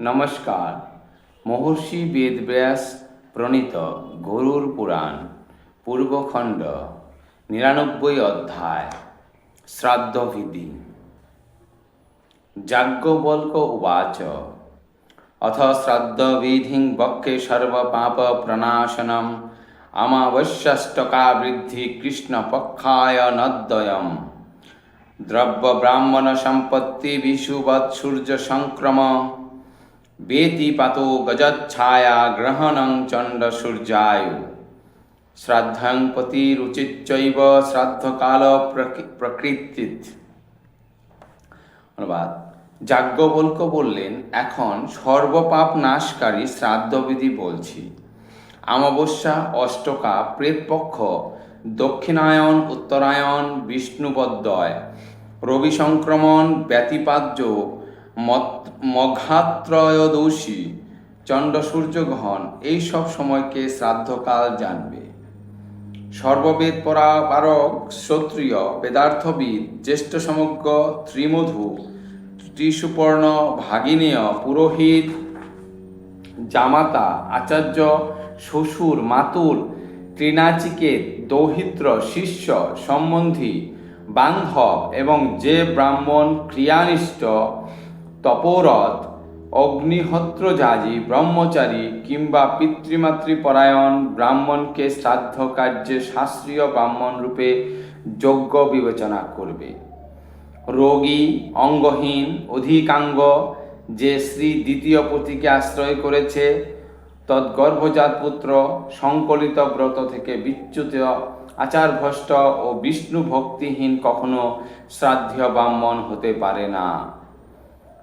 নমস্কার। মহর্ষি বেদব্যাস প্রণীত গরুর পুরাণ, পূর্বখণ্ড, নিরানব্বই অধ্যায়, শ্রাদ্ধবিধি। যাজ্ঞবল্ক উবাচ, অথ শ্রাদ্ধবিধিং বক্ষে সর্বপাপ প্রণাশনম অমাবস্যষ্টকাবৃদ্ধি কৃষ্ণপক্ষায় নদ্বয়ম। দ্রব্য ব্রাহ্মণ সম্পত্তি বিশুবৎ সূর্য সংক্রম বেতিপাতো গজচ্ছায়া গ্রহণং চণ্ড সূর্যায়ু। শ্রাদ্ধং পতিরুচিচ্চৈব শ্রাদ্ধকাল প্রকৃ- প্রকৃতিত। অনুবাদ। যাজ্ঞবল্ক বললেন, এখন সর্বপাপ নাশকারী শ্রাদ্ধবিধি বলছি। আমাবস্যা, অষ্টকা, প্রেতপক্ষ, দক্ষিণায়ন, উত্তরায়ণ, বিষ্ণুবদ্বয় রবি সংক্রমণ ব্যতিপাদ্য মত- মঘাত্রয়োদশী চণ্ড সূর্যগ্রহণ, এই সব সময়কে শ্রাদ্ধকাল জানবে। সর্ববেদ পরাপারক ক্ষত্রিয়, বেদার্থবিদ, জ্যেষ্ঠ সমগ্র ত্রিমধু, ত্রিসুপর্ণ ভাগিনীয়, পুরোহিত, জামাতা, আচার্য, শ্বশুর, মাতুল, ত্রিনাচিকেত, দৌহিত্র, শিষ্য, সম্বন্ধী, বান্ধব এবং যে ব্রাহ্মণ ক্রিয়ানিষ্ঠ তপোরথ অগ্নিহোত্রযাজী ব্রহ্মচারী কিংবা পিতৃমাতৃপরায়ণ ব্রাহ্মণকে শ্রাদ্ধ কার্যে শাস্ত্রীয় ব্রাহ্মণ রূপে যোগ্য বিবেচনা করবে। রোগী, অঙ্গহীন, অধিকাঙ্গ যে শ্রী দ্বিতীয় পতিকে আশ্রয় করেছে তৎগর্ভজাত পুত্র, সংকলিত ব্রত থেকে বিচ্যুত, আচারভ্রষ্ট ও বিষ্ণু ভক্তিহীন কখনো শ্রাদ্ধীয় ব্রাহ্মণ হতে পারে না।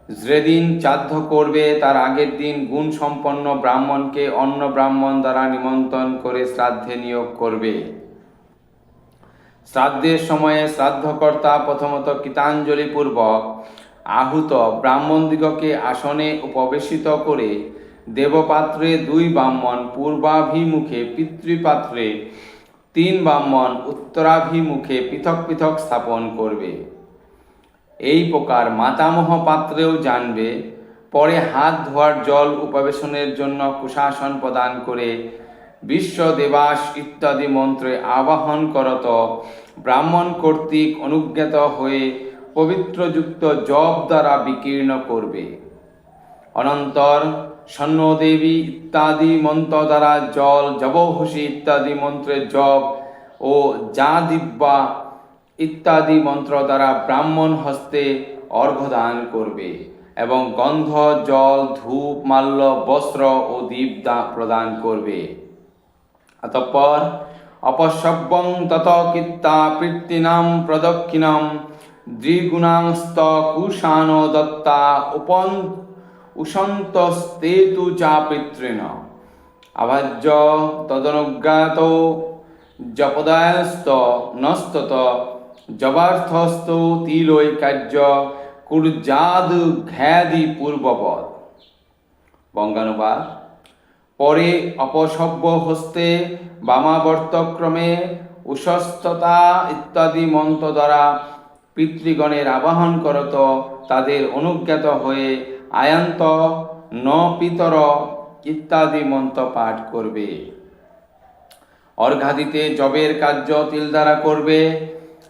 যেদিন শ্রাদ্ধ করবে, তার আগের দিন গুণ সম্পন্ন ব্রাহ্মণকে অন্য ব্রাহ্মণ দ্বারা নিমন্ত্রণ করে শ্রাদ্ধে নিয়োগ করবে। শ্রাদ্ধের সময়ে শ্রাদ্ধকর্তা প্রথমত কীতাঞ্জলি পূর্বক আহুত ব্রাহ্মণদিগকে আসনে উপবেশিত করে দেবপাত্রে দুই ব্রাহ্মণ পূর্বাভিমুখে পিতৃপাত্রে তিন ব্রাহ্মণ উত্তরাভিমুখে পৃথক পৃথক স্থাপন করবে। এই প্রকার মাতামহ পাত্রেও জানবে, পরে হাত ধোয়ার জল উপবেশনের জন্য কুশাসন প্রদান করে বিশ্ব দেবাস ইত্যাদি মন্ত্রে আবাহন করত। ব্রাহ্মণ কর্তৃক অনুজ্ঞাত হয়ে পবিত্রযুক্ত জপ দ্বারা বিকীর্ণ করবে। অনন্তর সন্নদেবী ইত্যাদি মন্ত্র দ্বারা জল, জবহসি ইত্যাদি মন্ত্রের জপ ও যা দিব্যা ইত্যাদি মন্ত্র দ্বারা ব্রাহ্মণ হস্তে অর্ঘ্যদান করবে এবং গন্ধ, জল, ধূপ, মাল্য, বস্ত্র ও দীপ প্রদান করবে। অতঃপর অপসব্যং তত কিত্তা পৃত্তিনাম প্রদক্ষিণম দ্বিগুণাংস্ত কুশান দত্তা উপন উসন্তস্তেতু চা পিতৃণ। আভাজ্য তদনুজ্ঞাত জপদায়স্ত নস্তত জবার্থস্ত তিলই কার্য কুর্জাদ ঘ্যাদি পূর্বপদ বঙ্গানুবাদ, পরে অপসভ্য হস্তে বামাবর্তক্রমে উশস্ততা ইত্যাদি মন্ত্র দ্বারা পিতৃগণের আবাহন করত তাদের অনুজ্ঞাত হয়ে আয়ান্ত ন পিতর ইত্যাদি মন্ত্র পাঠ করবে। অর্ঘাদিতে জবের কার্য তিল দ্বারা করবে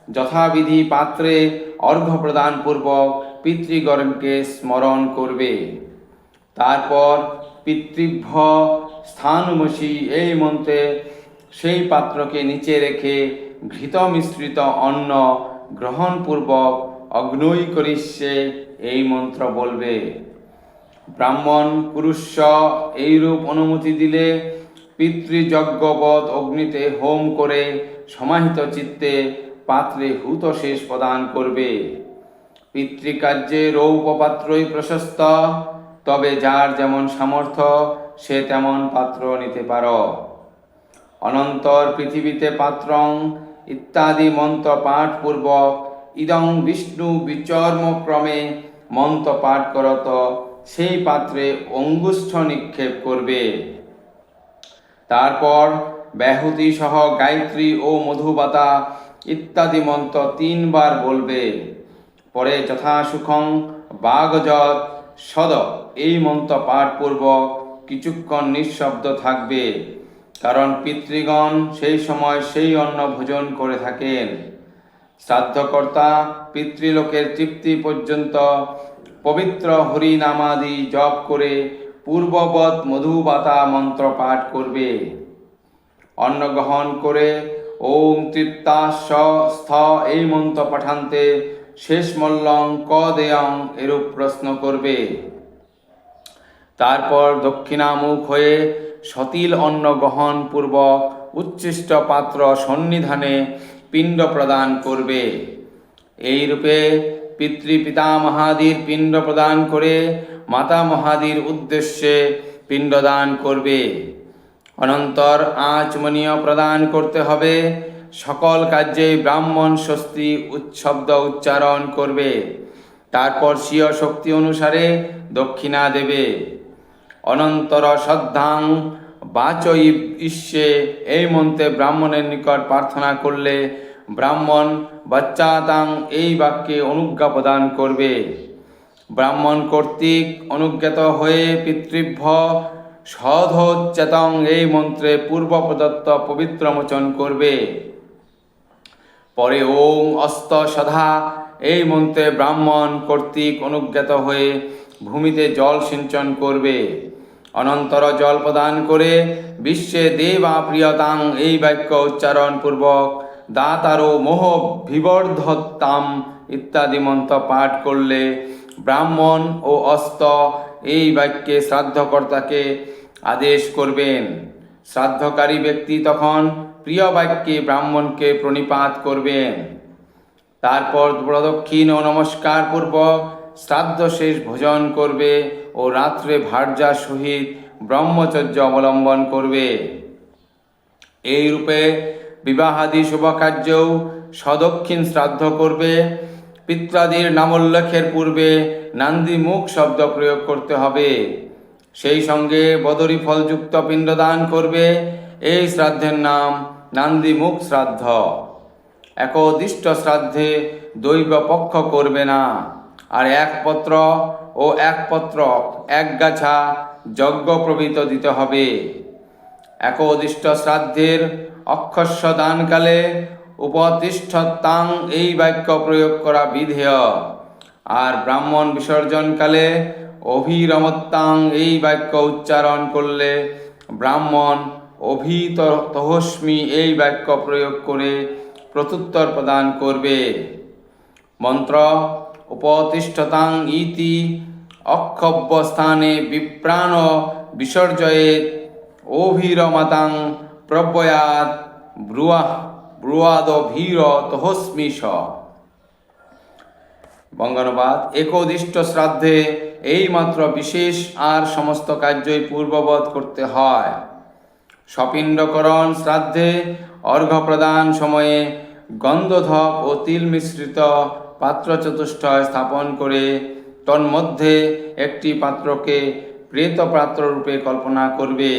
যথাবিধি পাত্রে অর্ঘ্য প্রদান পূর্বক পিতৃগণকে স্মরণ করবে। তারপর পিতৃভ্য স্থানমসি এই মন্ত্রে সেই পাত্রকে নিচে রেখে ঘৃত মিশ্রিত অন্ন গ্রহণপূর্বক অগ্নৈ করিষ্যে এই মন্ত্র বলবে। ব্রাহ্মণ পুরুষ এইরূপ অনুমতি দিলে পিতৃযজ্ঞবৎ অগ্নিতে হোম করে সমাহিত চিত্তে পাত্রে হুত শেষ প্রদান করবে। পিতৃকার্যে রৌপপাত্রই প্রশস্ত, তবে যার যেমন সামর্থ্য, সে তেমন পাত্র নিতে পারো। অনন্তর পৃথিবীতে পাত্রং ইত্যাদি মন্ত্র পাঠ পূর্বক ইদং বিষ্ণু বিচর্মক্রমে মন্ত্র পাঠ করত, সেই পাত্রে অঙ্গুষ্ঠ নিক্ষেপ করবে। তারপর ব্যাহুতি সহ গায়ত্রী ও মধুবাতা ইত্যাদি মন্ত্র তিনবার বলবে। পরে যথা যথাসুখং বাগজত সদ। এই মন্ত্র পাঠ পাঠপূর্বক কিছুক্ষণ নিঃশব্দ থাকবে। কারণ পিতৃগণ সেই সময় সেই অন্ন ভোজন করে থাকেন। শ্রাদ্ধকর্তা পিতৃলোকের তৃপ্তি পর্যন্ত পবিত্র হরিনামাদি জপ করে পূর্ববৎ মধুবাতা মন্ত্র পাঠ করবে। অন্ন গ্রহণ করে ওম তৃপ্তাস্য স্থ এই মন্ত্র পাঠান্তে শেষ মল্লং ক দেয়ং এরূপ প্রশ্ন করবে। তারপর দক্ষিণামুখ হয়ে সতিল অন্ন গ্রহণ পূর্বক উচ্ছিষ্ট পাত্র সন্নিধানে পিণ্ড প্রদান করবে। এই রূপে পিতৃ পিতামহাদির পিণ্ড প্রদান করে মাতা মহাদির উদ্দেশ্যে পিণ্ডদান করবে। অনন্তর আচমনীয় প্রদান করতে হবে। সকল কার্যে ব্রাহ্মণ স্বস্তি উচ্ছব্দ উচ্চারণ করবে। তারপর স্বীয় শক্তি অনুসারে দক্ষিণা দেবে। অনন্তর শ্রদ্ধাং বাচই ইস্যে এই মন্ত্রে ব্রাহ্মণের নিকট প্রার্থনা করলে ব্রাহ্মণ বাচ্চাতাং এই বাক্যে অনুজ্ঞা প্রদান করবে। ব্রাহ্মণ কর্তৃক অনুজ্ঞাত হয়ে পিতৃভ্য সধোচ্চেতং এই মন্ত্রে পূর্ব প্রদত্ত পবিত্র মোচন করবে। পরে ওং অস্ত সধা এই মন্ত্রে ব্রাহ্মণ কর্তৃক অনুজ্ঞাত হয়ে ভূমিতে জল সিঞ্চন করবে। অনন্তর জল প্রদান করে বিশ্বে দেবা প্রিয়তাং এই বাক্য উচ্চারণ পূর্বক দাতারো মোহ বিবর্ধতাম ইত্যাদি মন্ত্র পাঠ করলে ব্রাহ্মণ ও অস্ত এই বাক্যে শ্রাদ্ধকর্তাকে আদেশ করবেন। শ্রাদ্ধকারী ব্যক্তি তখন প্রিয় বাক্যে ব্রাহ্মণকে প্রণিপাত করবেন। তারপর প্রদক্ষিণ ও নমস্কার পূর্বক শ্রাদ্ধ শেষ ভোজন করবে ও রাত্রে ভার্যা সহিত ব্রহ্মচর্য অবলম্বন করবে। এই রূপে বিবাহাদি শুভকার্যও সদক্ষিণ শ্রাদ্ধ করবে। পিত্রাদির নামোল্লেখের পূর্বে নান্দি মুখ শব্দ প্রয়োগ করতে হবে। সেই সঙ্গে বদরি ফলযুক্ত পিণ্ডদান করবে। এই শ্রাদ্ধের নাম নান্দি মুখ শ্রাদ্ধ। একদিষ্ট শ্রাদ্ধে দৈব পক্ষ করবে না। আর এক পত্র ও এক পত্র এক গাছা যজ্ঞ প্রভৃত দিতে হবে। একদিষ্ট শ্রাদ্ধের অক্ষস্য দানকালে উপতিষ্ঠতাং এই বাক্য প্রয়োগ করা বিধেয়। আর ব্রাহ্মণ বিসর্জনকালে অভিরমত্তাং এই বাক্য উচ্চারণ করলে ব্রাহ্মণ অভিত তহস্মি এই বাক্য প্রয়োগ করে প্রত্যুত্তর প্রদান করবে। মন্ত্র, উপতিষ্ঠতাং ইতি অক্ষব্য স্থানে বিপ্রাণ বিসর্জয়ে অভিরমতাং প্রব্যয়াত ব্রুয়া। ব্রুয়াদ ভীর তহস্মি স। বঙ্গানুবাদ, একদিষ্ট শ্রাদ্ধে এইমাত্র বিশেষ আর সমস্ত কার্যই পূর্ববৎ করতে হয়। সপিণ্ডকরণ শ্রাদ্ধে অর্ঘ্য প্রদান সময়ে গন্ধধপ ও তিল মিশ্রিত পাত্র চতুষ্টয় স্থাপন করে তন্মধ্যে একটি পাত্রকে প্রেত পাত্ররূপে কল্পনা করবে।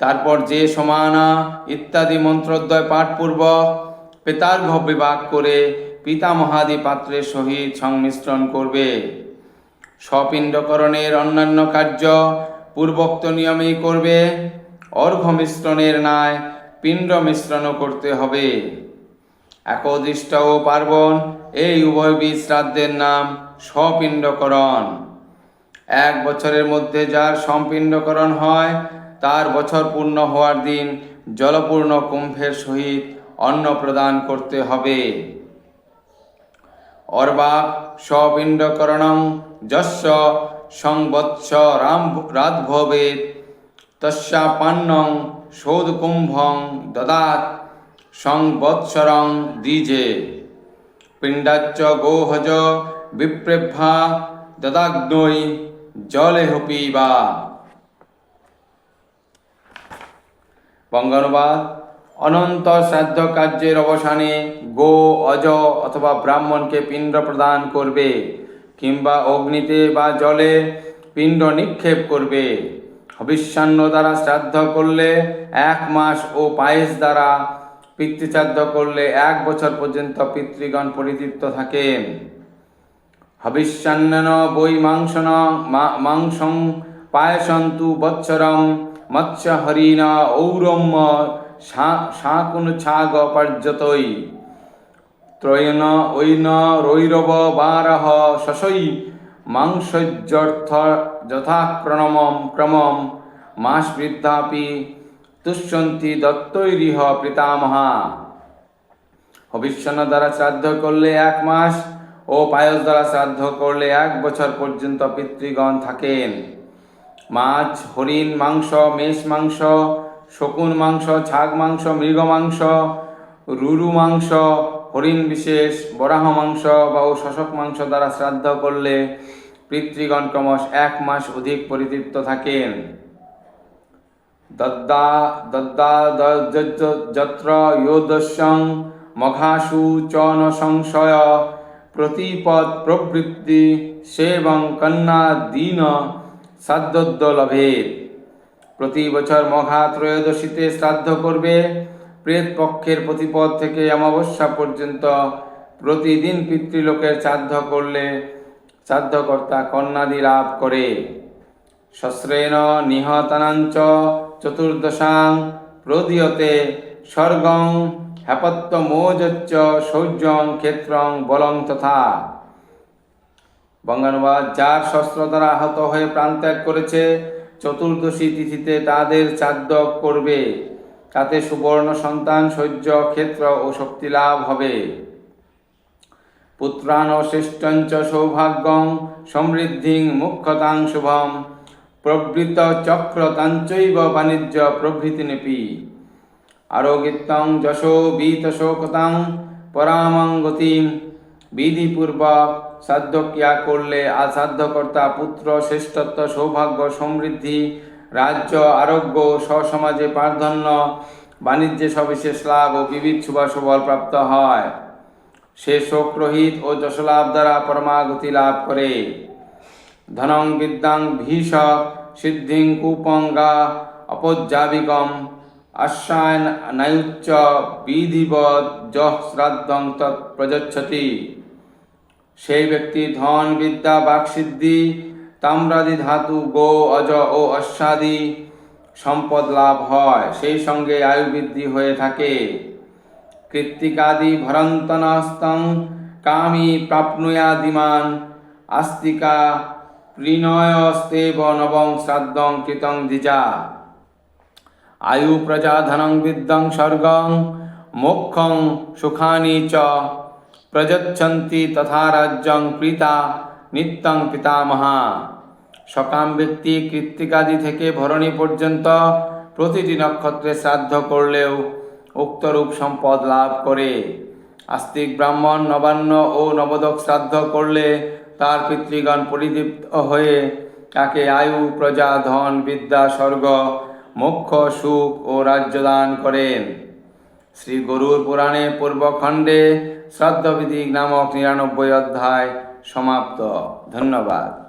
তারপর যে সমানা ইত্যাদি মন্ত্রদ্বয় পাঠপূর্বক পেতার্ঘ বিভাগ করে পিতামহাদি পাত্রের সহিত সংমিশ্রণ করবে। স্বপিণ্ডকরণের অন্যান্য কার্য পূর্বোক্ত নিয়মেই করবে। অর্ঘ মিশ্রণের ন্যায় পিণ্ড মিশ্রণও করতে হবে। একদৃষ্ট ও পার্বণ, এই উভয়বিধ শ্রাদ্ধের নাম স্বপিণ্ডকরণ। এক বছরের মধ্যে যার সম্পিণ্ডকরণ হয় তার বছর পূর্ণ হওয়ার দিন জলপূর্ণ কুম্ভের সহিত অন্ন প্রদান করতে হবে। অর্বা স্বপিণ্ডকরণং যস্য সংবৎস রাম রাতভবেত তস্যাপান্নং শোধকুম্ভং দদাত সংবৎসরং দ্বিজে। পিণ্ডাচ্চ গোহজ বিপ্রেভ্যা দদাগ্নৈ জলে হপিবা বঙ্গানুবাদ, অনন্ত শ্রাদ্ধ কার্যের অবসানে গো অজ অথবা ব্রাহ্মণকে পিণ্ড প্রদান করবে, কিংবা অগ্নিতে বা জলে পিণ্ড নিক্ষেপ করবে। হবিষ্যান্ন দ্বারা শ্রাদ্ধ করলে এক মাস ও পায়েস দ্বারা পিতৃশ্রাদ্ধ করলে এক বছর পর্যন্ত পিতৃগণ পরিতৃপ্ত থাকেন হবিষ্যান্ন বৈ মাংসন মাংসং পায়সন্তু বৎসরম মৎস্য হরিণ ঔরম্য শাকুন ছাগ পর্যতই ত্রয়ন ঐন রৈরব বারহ শশৈ মাংসর্যর্থ যথাক্রমম ক্রমম মাস বৃদ্ধাপি তুষ্যন্তি দত্তৈরিহ পিতামহা। হবিষ্যন্ন দ্বারা শ্রাদ্ধ করলে এক মাস ও পায়স দ্বারা শ্রাদ্ধ করলে এক বছর পর্যন্ত পিতৃগণ থাকেন। মাছ, হরিণ মাংস, মেষ মাংস, শকুন মাংস ছাগ মাংস, মৃগ মাংস, রুরু মাংস, হরিণ বিশেষ, বরাহ মাংস বা ও শশক মাংস দ্বারা শ্রাদ্ধ করলে পিতৃগণ ক্রমশ এক মাস অধিক পরিতৃপ্ত থাকেন। দদ্দা দদ্দা দ- য- য- যত্র যোদস্যং মঘাসু সংশয়, প্রতিপদ প্রবৃত্তি, সেবং কন্যা দীন সাদ্যোদ্য লভেদ প্রতি বছর মঘা ত্রয়োদশীতে শ্রাদ্ধ করবে প্রেত পক্ষের প্রতিপদ থেকে অমাবস্যা পর্যন্ত। প্রতিদিন পিতৃলোকের শ্রাদ্ধ করলে শ্রাদ্ধকর্তা কন্যাদি লাভ করে। সশ্রেণ নিহতানাঞ্চ চতুর্দশাং প্রদীয়তে স্বর্গং হ্যাপত্তমোজচ্চ শৌর্যং ক্ষেত্রং বলং তথা। বঙ্গানুবাদ যার শস্ত্র দ্বারা আহত হয়ে প্রাণত্যাগ করেছে, চতুর্দশী তিথিতে তাদের চাদ্য করবে। তাতে সুবর্ণ সন্তান, শৌর্য, ক্ষেত্র ও শক্তি লাভ হবে। পুত্রান শ্রেষ্ঠঞ্চ সৌভাগ্যং সমৃদ্ধিং মুখ্যতাং শুভম প্রবৃত চক্র তাঞ্চৈব বাণিজ্য প্রভৃতি নিপি। আরোগিত্যং যশো বীতশোকতাং পরামং গতিম বিধিপূর্বক সাধ্য ক্রিয়া করলে আসাধ্যকর্তা, পুত্র, শ্রেষ্ঠত্ব, সৌভাগ্য, সমৃদ্ধি, রাজ্য, আরোগ্য স্বসমাজে প্রার্ধন্য বাণিজ্যে সবিশেষ লাভ ও বিবিধ শুভ সুবল প্রাপ্ত হয়। সে শোকরহিত ও যশলাভ দ্বারা পরমাগতি লাভ করে। ধনং বিদ্যাং ভীষ সিদ্ধিং কুপঙ্গা অপজ্জাবিকম আশ্বায়ন নায়ুচ্চ বিধিবৎ যহ শ্রাদ্ধং তৎ প্রযচ্ছতি সেই ব্যক্তি ধন, বিদ্যা বাকসিদ্ধি তাম্রাদি, ধাতু, গো, অজ ও অশ্বাদি সম্পদ লাভ হয়। সেই সঙ্গে আয়ু বৃদ্ধি হয়ে থাকে। কৃত্তিকাদি ভরন্তনস্তং কামী প্রাপ্নুয়াদিমান আস্তিকা প্রিণয়স্তেব নবং শ্রাদ্ধং কৃতং দ্বিজা। আয়ু প্রজা ধনং বিদ্যং স্বর্গং মোক্ষং সুখানি চ প্রযচ্ছন্তি তথা রাজ্যং প্রীতা নিত্যং পিতামহা। সকাম ব্যক্তি কৃত্তিকাদি থেকে ভরণী পর্যন্ত প্রতিটি নক্ষত্রে শ্রাদ্ধ করলেও উক্তরূপ সম্পদ লাভ করে। আস্তিক ব্রাহ্মণ নবান্ন ও নবদক শ্রাদ্ধ করলে তার পিতৃগণ পরিদীপ্ত হয়ে তাকে আয়ু, প্রজা, ধন, বিদ্যা, স্বর্গ, মোক্ষ, সুখ ও রাজ্যদান করেন। শ্রী গরুর পুরাণে পূর্বখণ্ডে শ্রাদ্ধবিধি নামক নিরানব্বই অধ্যায় সমাপ্ত। ধন্যবাদ।